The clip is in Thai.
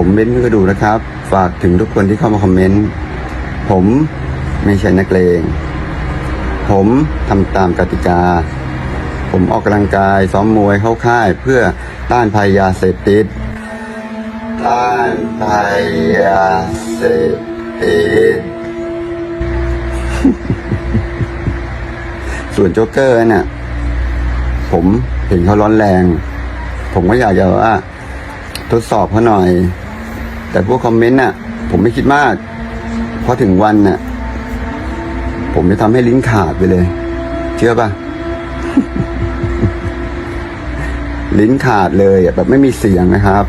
ผมเบ้นก็ดูนะครับ ฝากถึงทุกคนที่เข้ามาคอมเมนต์ผมไม่ใช่นักเลง ผมทำตามกติกา ผมออกกำลังกายซ้อมมวยเข้าค่ายเพื่อต้านภัยยาเสพติด ต้านภัยยาเสพติด ส่วนโจ๊กเกอร์เนี่ยผมเห็นเขาร้อนแรง ผมก็อยากจะว่าทดสอบเขาหน่อย แต่พวกคอมเมนต์น่ะ ผมไม่คิดมากเพราะถึงวันน่ะ ผมจะทำให้ลิ้นขาดไปเลย เชื่อปะลิ้นขาดเลยแบบไม่มีเสียงนะครับ